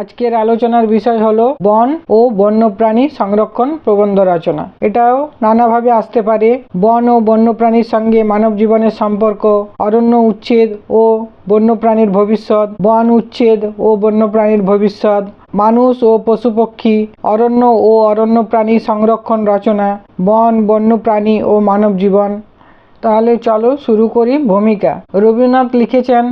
আজকের আলোচনার বিষয় হলো বন ও বন্যপ্রাণী সংরক্ষণ প্রবন্ধ রচনা। এটাও নানাভাবে আসতে পারে। বন ও বন্যপ্রাণীর সঙ্গে মানব জীবনের সম্পর্ক, অরণ্য উচ্ছেদ ও বন্যপ্রাণীর ভবিষ্যৎ, বন উচ্ছেদ ও বন্যপ্রাণীর ভবিষ্যৎ, মানুষ ও পশুপক্ষী, অরণ্য ও অরণ্য প্রাণী সংরক্ষণ রচনা, বন, বন্যপ্রাণী ও মানব জীবন। তাহলে চলো শুরু করি ভূমিকা। রবীন্দ্রনাথ লিখেছেন,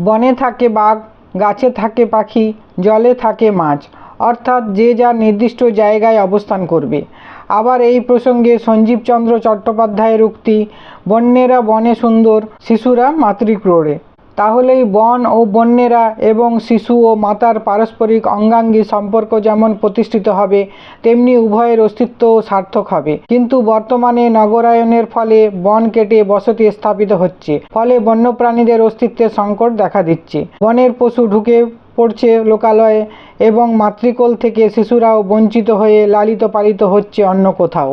বনে থাকে বাঘ গাছে থাকে পাখি, জলে থাকে মাছ। অর্থাৎ যে যার নির্দিষ্ট জায়গায় অবস্থান করবে। আবার এই প্রসঙ্গে সঞ্জীবচন্দ্র চট্টোপাধ্যায়ের উক্তি, বন্যেরা বনে সুন্দর, শিশুরা মাতৃক্রোড়ে। তাহলেই বন ও বন্যেরা এবং শিশু ও মাতার পারস্পরিক অঙ্গাঙ্গী সম্পর্ক যেমন প্রতিষ্ঠিত হবে, তেমনি উভয়ের অস্তিত্বও সার্থক হবে। কিন্তু বর্তমানে নগরায়নের ফলে বন কেটে বসতি স্থাপিত হচ্ছে, ফলে বন্যপ্রাণীদের অস্তিত্বের সংকট দেখা দিচ্ছে। বনের পশু ঢুকে পড়ছে লোকালয়ে এবং মাতৃকোল থেকে শিশুরাও বঞ্চিত হয়ে লালিত পালিত হচ্ছে অন্য কোথাও।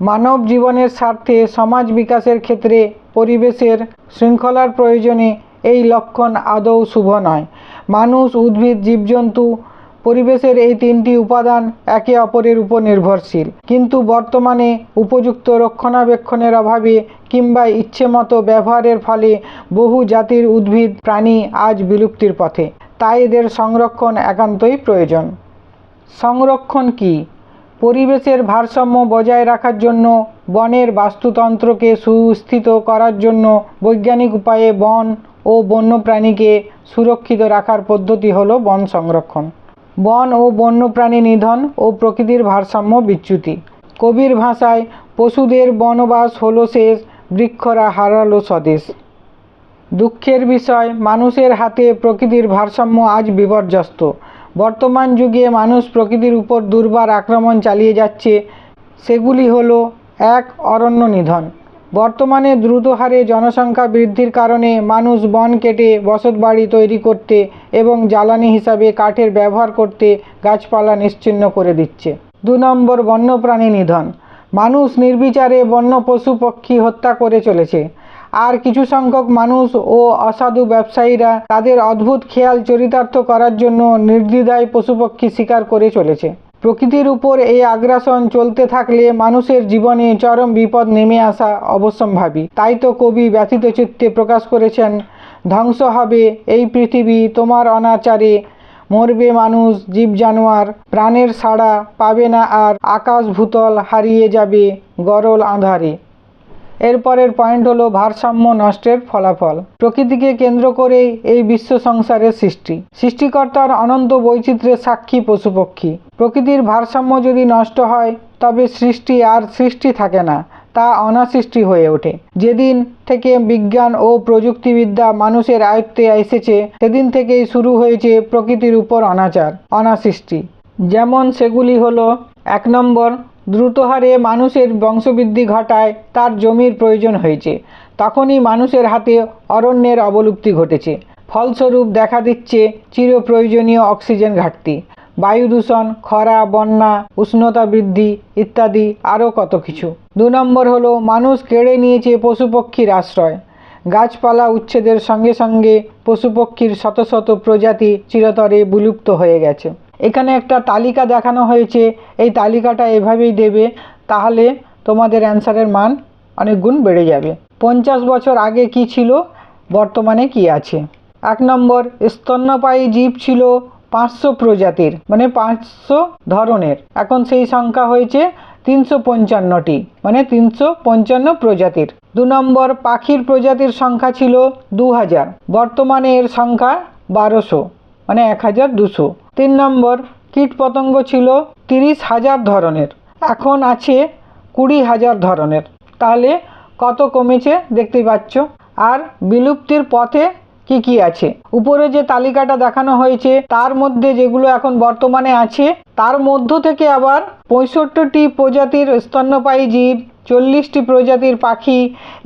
মানব জীবনের স্বার্থে সমাজ বিকাশের ক্ষেত্রে পরিবেশের শৃঙ্খলার প্রয়োজনে এই লক্ষণ আদৌ শুভ নয়। মানুষ, উদ্ভিদ, জীবজন্তু, পরিবেশের এই তিনটি উপাদান একে অপরের উপর নির্ভরশীল। কিন্তু বর্তমানে উপযুক্ত রক্ষণাবেক্ষণের অভাবে কিংবা ইচ্ছেমতো ব্যবহারের ফলে বহু জাতির উদ্ভিদ, প্রাণী আজ বিলুপ্তির পথে। তাই এদের সংরক্ষণ একান্তই প্রয়োজন। সংরক্ষণ কি? পরিবেশের ভারসাম্য বজায় রাখার জন্য, বনের বাস্তুতন্ত্রকে সুস্থিত করার জন্য বৈজ্ঞানিক উপায়ে বন ও বন্যপ্রাণীকে সুরক্ষিত রাখার পদ্ধতি হলো বন সংরক্ষণ। বন ও বন্যপ্রাণী নিধন ও প্রকৃতির ভারসাম্য বিচ্যুতি। কবির ভাষায়, পশুদের বনবাস হলো শেষ, বৃক্ষরা হারালো স্বদেশ। দুঃখের বিষয়, মানুষের হাতে প্রকৃতির ভারসাম্য আজ বিপর্যস্ত। বর্তমান যুগে মানুষ প্রকৃতির উপর দুর্বার আক্রমণ চালিয়ে যাচ্ছে, সেগুলি হলো, এক, অরণ্য নিধন। বর্তমানে দ্রুত হারে জনসংখ্যা বৃদ্ধির কারণে মানুষ বন কেটে বসতবাড়ি তৈরি করতে এবং জ্বালানি হিসাবে কাঠের ব্যবহার করতে গাছপালা নিশ্চিহ্ন করে দিচ্ছে। দু নম্বর বন্যপ্রাণী নিধন। মানুষ নির্বিচারে বন্য পশু পক্ষী হত্যা করে চলেছে। আর কিছু সংখ্যক মানুষ ও অসাধু ব্যবসায়ীরা তাদের অদ্ভুত খেয়াল চরিতার্থ করার জন্য নির্দ্বিধায় পশুপক্ষী শিকার করে চলেছে। প্রকৃতির উপর এই আগ্রাসন চলতে থাকলে মানুষের জীবনে চরম বিপদ নেমে আসা অবশ্যম্ভাবী। তাই তো কবি ব্যথিত চিত্তে প্রকাশ করেছেন, ধ্বংস হবে এই পৃথিবী তোমার অনাচারে। মরবে মানুষ জীব জানোয়ার প্রাণের সাড়া পাবে না আর আকাশ ভূতল হারিয়ে যাবে গরল আঁধারে। এরপরের পয়েন্ট হলো ভারসাম্য নষ্টের ফলাফল। প্রকৃতিকে কেন্দ্র করেই এই বিশ্ব সংসারের সৃষ্টি। সৃষ্টিকর্তার অনন্ত বৈচিত্র্যের সাক্ষী পশুপক্ষী। প্রকৃতির ভারসাম্য যদি নষ্ট হয়, তবে সৃষ্টি আর সৃষ্টি থাকে না, তা অনাসৃষ্টি হয়ে ওঠে। যেদিন থেকে বিজ্ঞান ও প্রযুক্তিবিদ্যা মানুষের আয়ত্তে এসেছে, সেদিন থেকেই শুরু হয়েছে প্রকৃতির উপর অনাচার, অনাসৃষ্টি। যেমন সেগুলি হলো, এক নম্বর দ্রুত হারে মানুষের বংশবৃদ্ধি ঘটায়, তার জমির প্রয়োজন হয়েছে। তখনই মানুষের হাতে অরণ্যের অবলুপ্তি ঘটেছে। ফলস্বরূপ দেখা দিচ্ছে চির প্রয়োজনীয় অক্সিজেন ঘাটতি। বায়ু দূষণ, খরা, বন্যা, উষ্ণতা বৃদ্ধি ইত্যাদি আরও কত কিছু। দু নম্বর হলো, মানুষ কেড়ে নিয়েছে পশু পক্ষীর আশ্রয়। গাছপালা উচ্ছেদের সঙ্গে সঙ্গে পশু পক্ষীর শত শত প্রজাতি চিরতরে বিলুপ্ত হয়ে গেছে। এখানে একটা তালিকা দেখানো হয়েছে। এই তালিকাটা এভাবেই দেবে, তাহলে তোমাদের অ্যান্সারের মান অনেক গুণ বেড়ে যাবে। পঞ্চাশ বছর আগে কি ছিল? বর্তমানে কি আছে? এক নম্বর, স্তন্যপায়ী জীব ছিল পাঁচশো প্রজাতির মানে পাঁচশো ধরনের। এখন সেই সংখ্যা হয়েছে তিনশো পঞ্চান্নটি মানে তিনশো পঞ্চান্ন প্রজাতির। দু নম্বর, পাখির প্রজাতির সংখ্যা ছিল দু হাজার বর্তমানে এর সংখ্যা বারোশো। মানে এক হাজার দুশো। তিন নম্বর, কীট পতঙ্গ ছিল তিরিশ হাজার ধরনের। এখন আছে কুড়ি হাজার ধরনের। তাহলে কত কমেছে দেখতে পাচ্ছ? আর বিলুপ্তির পথে কি কি আছে? উপরে যে তালিকাটা দেখানো হয়েছে, তার মধ্যে যেগুলো এখন বর্তমানে আছে, তার মধ্য থেকে আবার পঁয়ষট্টিটি প্রজাতির স্তন্যপায়ী জীব, চল্লিশটি প্রজাতির পাখি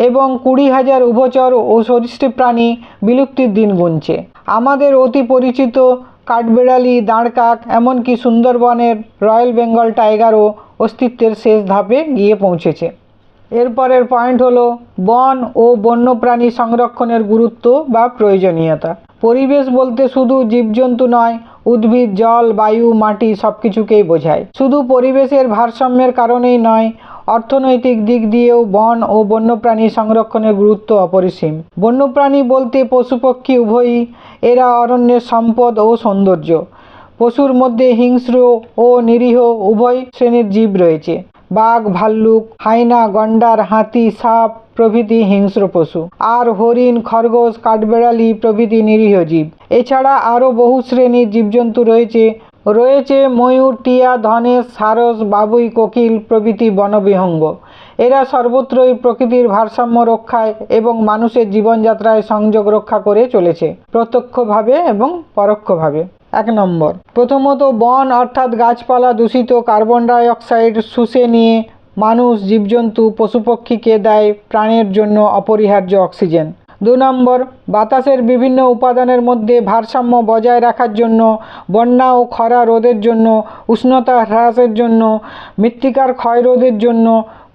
এবং কুড়ি হাজার উভচর ও সরীসৃপ প্রাণী বিলুপ্তির দিন গুনছে। আমাদের অতি পরিচিত কাঠবেড়ালি, দাঁড়কাক, এমনকি সুন্দরবনের রয়্যাল বেঙ্গল টাইগারও অস্তিত্বের শেষ ধাপে গিয়ে পৌঁছেছে। এরপরের পয়েন্ট হলো বন ও বন্যপ্রাণী সংরক্ষণের গুরুত্ব বা প্রয়োজনীয়তা। পরিবেশ বলতে শুধু জীবজন্তু নয়, উদ্ভিদ, জল, বায়ু, মাটি সব কিছুকেই বোঝায়। শুধু পরিবেশের ভারসাম্যের কারণেই নয় অর্থনৈতিক দিক দিয়েও বন ও বন্যপ্রাণী সংরক্ষণের গুরুত্ব অপরিসীম। বন্যপ্রাণী বলতে পশু পক্ষী উভয়ই, এরা অরণ্যের সম্পদ ও সৌন্দর্য। পশুর মধ্যে হিংস্র ও নিরীহ উভয় শ্রেণির জীব রয়েছে। বাঘ, ভাল্লুক, হাইনা, গন্ডার, হাতি, সাপ প্রভৃতি হিংস্র পশু। আর হরিণ, খরগোশ, কাঠবেড়ালি প্রভৃতি নিরীহ জীব। এছাড়া আরও বহু শ্রেণির জীবজন্তু রয়েছে রয়েছে ময়ূর, টিয়া, ধনেশ, সারস, বাবুই, কোকিল প্রভৃতি বনবিহঙ্গ। এরা সর্বত্রই প্রকৃতির ভারসাম্য রক্ষায় এবং মানুষের জীবনযাত্রায় সংযোগ রক্ষা করে চলেছে, প্রত্যক্ষভাবে এবং পরোক্ষভাবে। এক নম্বর, প্রথমত বন অর্থাৎ গাছপালা দূষিত কার্বন ডাই অক্সাইড শুষে নিয়ে মানুষ জীবজন্তু, পশুপক্ষীকে দেয় প্রাণের জন্য অপরিহার্য অক্সিজেন। দু নম্বর, বাতাসের বিভিন্ন উপাদানের মধ্যে ভারসাম্য বজায় রাখার জন্য, বন্যা ও খরা রোধের জন্য, উষ্ণতা হ্রাসের জন্য, মৃত্তিকার ক্ষয় রোধের জন্য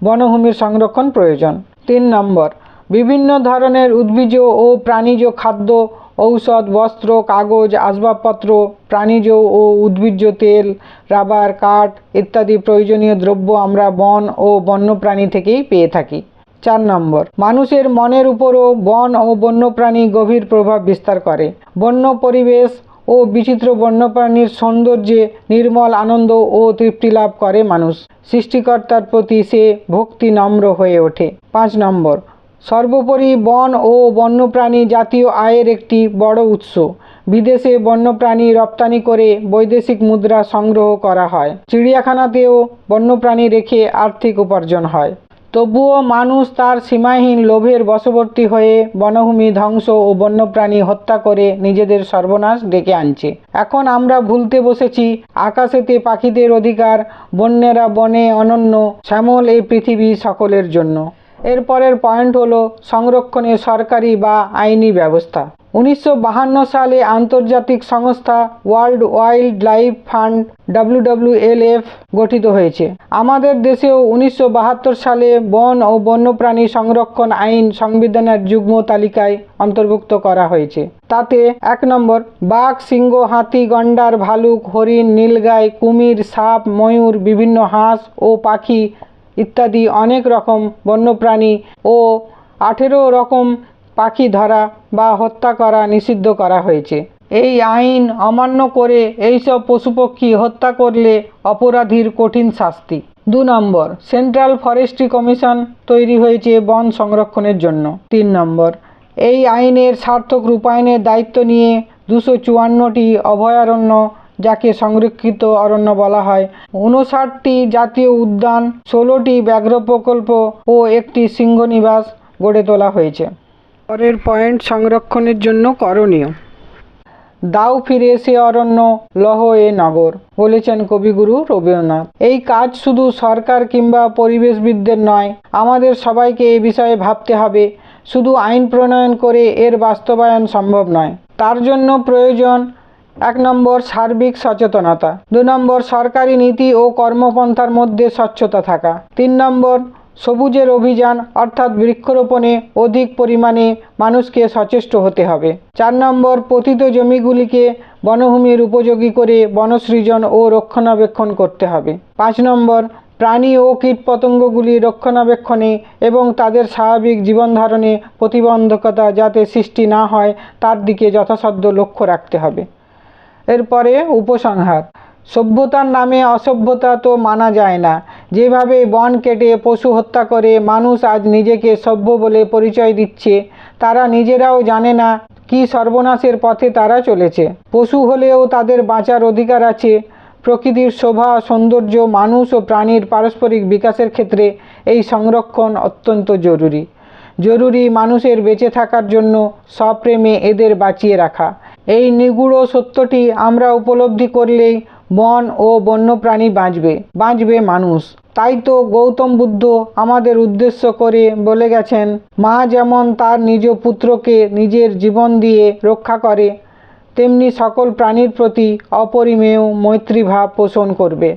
বনভূমির সংরক্ষণ প্রয়োজন। তিন নম্বর, বিভিন্ন ধরনের উদ্ভিজ ও প্রাণীজ খাদ্য, ঔষধ, বস্ত্র, কাগজ, আসবাবপত্র, প্রাণীজ ও উদ্ভিজ্জ তেল, রাবার, কাঠ ইত্যাদি প্রয়োজনীয় দ্রব্য আমরা বন ও বন্যপ্রাণী থেকেই পেয়ে থাকি। চার নম্বর। মানুষের মনের উপরও বন ও বন্যপ্রাণী গভীর প্রভাব বিস্তার করে। বন্য পরিবেশ ও বিচিত্র বন্যপ্রাণীর সৌন্দর্যে নির্মল আনন্দ ও তৃপ্তি লাভ করে মানুষ। সৃষ্টিকর্তার প্রতি সে ভক্তি নম্র হয়ে ওঠে। পাঁচ নম্বর। সর্বোপরি বন ও বন্যপ্রাণী জাতীয় আয়ের একটি বড় উৎস। বিদেশে বন্যপ্রাণী রপ্তানি করে বৈদেশিক মুদ্রা সংগ্রহ করা হয়। চিড়িয়াখানাতেও বন্যপ্রাণী রেখে আর্থিক উপার্জন হয়। তবুও মানুষ তার সীমাহীন লোভের বশবর্তী হয়ে বনভূমি ধ্বংস ও বন্যপ্রাণী হত্যা করে নিজেদের সর্বনাশ ডেকে আনছে। এখন আমরা ভুলতে বসেছি, আকাশেতে পাখিদের অধিকার, বন্যেরা বনে অনন্য, শ্যামল এই পৃথিবী সকলের জন্য। এরপরের পয়েন্ট হলো সংরক্ষণে সরকারি বা আইনি ব্যবস্থা। উনিশশো সালে আন্তর্জাতিক সংস্থা world wildlife fund W W L F গঠিত হয়েছে। আমাদের দেশেও উনিশশো বাহাত্তর সালে বন ও বন্যপ্রাণী সংরক্ষণ আইন সংবিধানের যুগ্ম তালিকায় অন্তর্ভুক্ত করা হয়েছে। তাতে এক নম্বর, বাঘ, সিংহ, হাতি, গন্ডার, ভালুক, হরিণ, নীলগাই, কুমির, সাপ, ময়ূর, বিভিন্ন হাঁস ও পাখি ইত্যাদি অনেক রকম বন্যপ্রাণী ও আঠেরো রকম পাখি ধরা বা হত্যা করা নিষিদ্ধ করা হয়েছে। এই আইন অমান্য করে এইসব পশুপক্ষী হত্যা করলে অপরাধীর কঠিন শাস্তি। দু নম্বর, সেন্ট্রাল ফরেস্ট্রি কমিশন তৈরি হয়েছে বন সংরক্ষণের জন্য। তিন নম্বর, এই আইনের সার্থক রূপায়ণের দায়িত্ব নিয়ে দুশো চুয়ান্নটি অভয়ারণ্য, যাকে সংরক্ষিত অরণ্য বলা হয় উনষাটটি জাতীয় উদ্যান, ষোলোটি ব্যাঘ্র প্রকল্প ও একটি সিংহনিবাস গড়ে তোলা হয়েছে। পরের পয়েন্ট সংরক্ষণের জন্য করণীয়। দাও ফিরে সে অরণ্য, লহ এ নগর, বলেছেন কবিগুরু রবীন্দ্রনাথ। এই কাজ শুধু সরকার কিংবা পরিবেশবিদদের নয়, আমাদের সবাইকে এ বিষয়ে ভাবতে হবে। শুধু আইন প্রণয়ন করে এর বাস্তবায়ন সম্ভব নয়। তার জন্য প্রয়োজন, এক নম্বর সার্বিক সচেতনতা, দু নম্বর সরকারি নীতি ও কর্মপন্থার মধ্যে স্বচ্ছতা থাকা, তিন নম্বর সবুজের অভিযান অর্থাৎ বৃক্ষরোপণে অধিক পরিমাণে মানুষকে সচেষ্ট হতে হবে। চার নম্বর, পতিত জমিগুলিকে বনভূমির উপযোগী করে বনসৃজন ও রক্ষণাবেক্ষণ করতে হবে। পাঁচ নম্বর, প্রাণী ও কীটপতঙ্গগুলি রক্ষণাবেক্ষণে এবং তাদের স্বাভাবিক জীবনধারণে প্রতিবন্ধকতা যাতে সৃষ্টি না হয়, তার দিকে যথাসাধ্য লক্ষ্য রাখতে হবে। এরপরে, উপসংহার। সভ্যতার নামে অসভ্যতা তো মানা যায় না। যেভাবে বন কেটে পশু হত্যা করে মানুষ আজ নিজেকে সভ্য বলে পরিচয় দিচ্ছে, তারা নিজেরাও জানে না কি সর্বনাশের পথে তারা চলেছে। পশু হলেও তাদের বাঁচার অধিকার আছে। প্রকৃতির শোভা, সৌন্দর্য, মানুষ ও প্রাণীর পারস্পরিক বিকাশের ক্ষেত্রে এই সংরক্ষণ অত্যন্ত জরুরি। জরুরি মানুষের বেঁচে থাকার জন্য সপ্রেমে এদের বাঁচিয়ে রাখা। এই নিগুড় সত্যটি আমরা উপলব্ধি করলেই বন ও বন্যপ্রাণী বাঁচবে বাঁচবে মানুষ। তাই তো গৌতম বুদ্ধ আমাদের উদ্দেশ্য করে বলে গেছেন, মা যেমন তার নিজ পুত্রকে নিজের জীবন দিয়ে রক্ষা করে, তেমনি সকল প্রাণীর প্রতি অপরিমেয় মৈত্রীভাব পোষণ করবে।